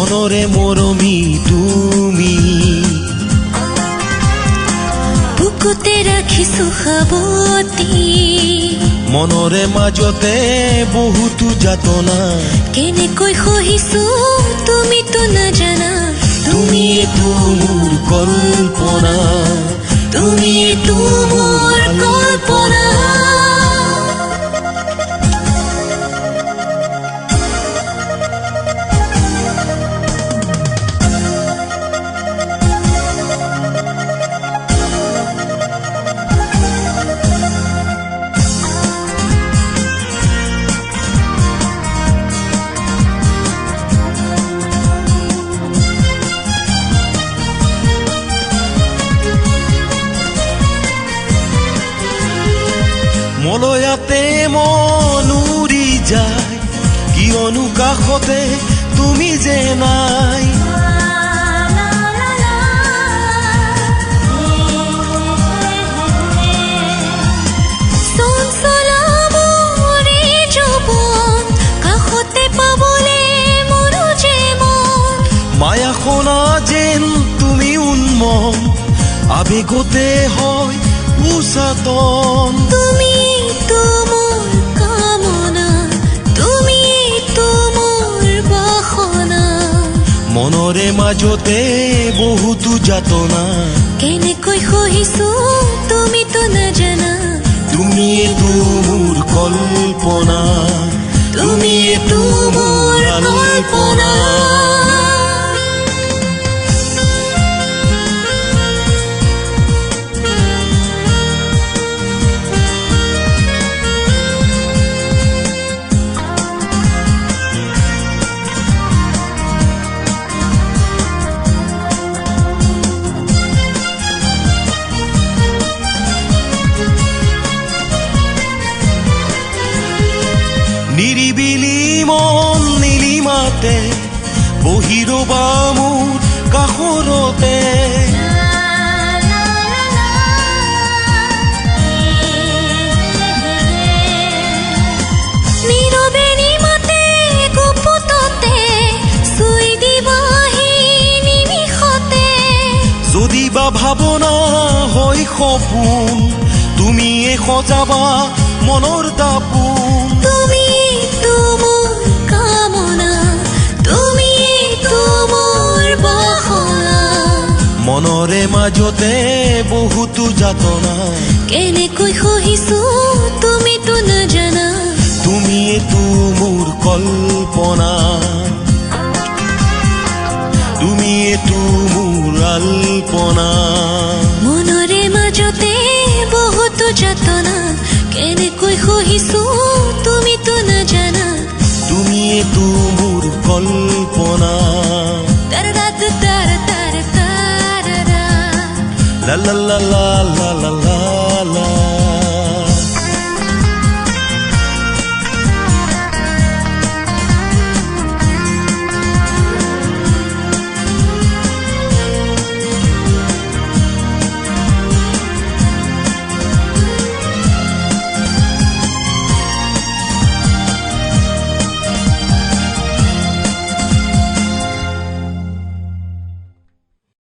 মনৰে মরমি তুমি। বুকুতে রাখি সুখাবতি। মনৰে মাজতে বহুতো যাতনা। কেনেকৈ সহিছো তুমিতো নাজানা তুমিয়েতো মোৰ কল্পনা। মলয়াতে মন উৰি যায় কিয়নো কাষতে তুমি যে নাই চঞ্চলা মোৰে যৌৱন, কাষতে পাবলে মোৰো যে। মায়াখনা যেন তুমি উন্মন আবেগতে হয় উচাতন তুমিতো মনৰে মাজতে বহুতো যাতনা। কেনেকৈ সহিছো তুমিতো নাজানা। তুমিয়েতো মোৰ কল্পনা। তুমিয়েতো নিৰিবিলি মন নীলিমাতে বহি ৰবা মোৰ কাষৰতে যদি বা ভাৱনা হয় সপোন তুমিয়ে সজাবা মনৰ দাপোন। মনৰে মাজতে বহুতো যাতনা। কেনেকৈ সহিছো তুমিতো নাজানা। তুমিয়েতো মোৰ কল্পনা। তুমিয়েতো মোৰ আল্পনা। মনৰে মাজতে বহুতো যাতনা। কেনেকৈ সহিছো তুমিতো নাজানা। তুমিয়েতো মোৰ কল্পনা। la la la la la la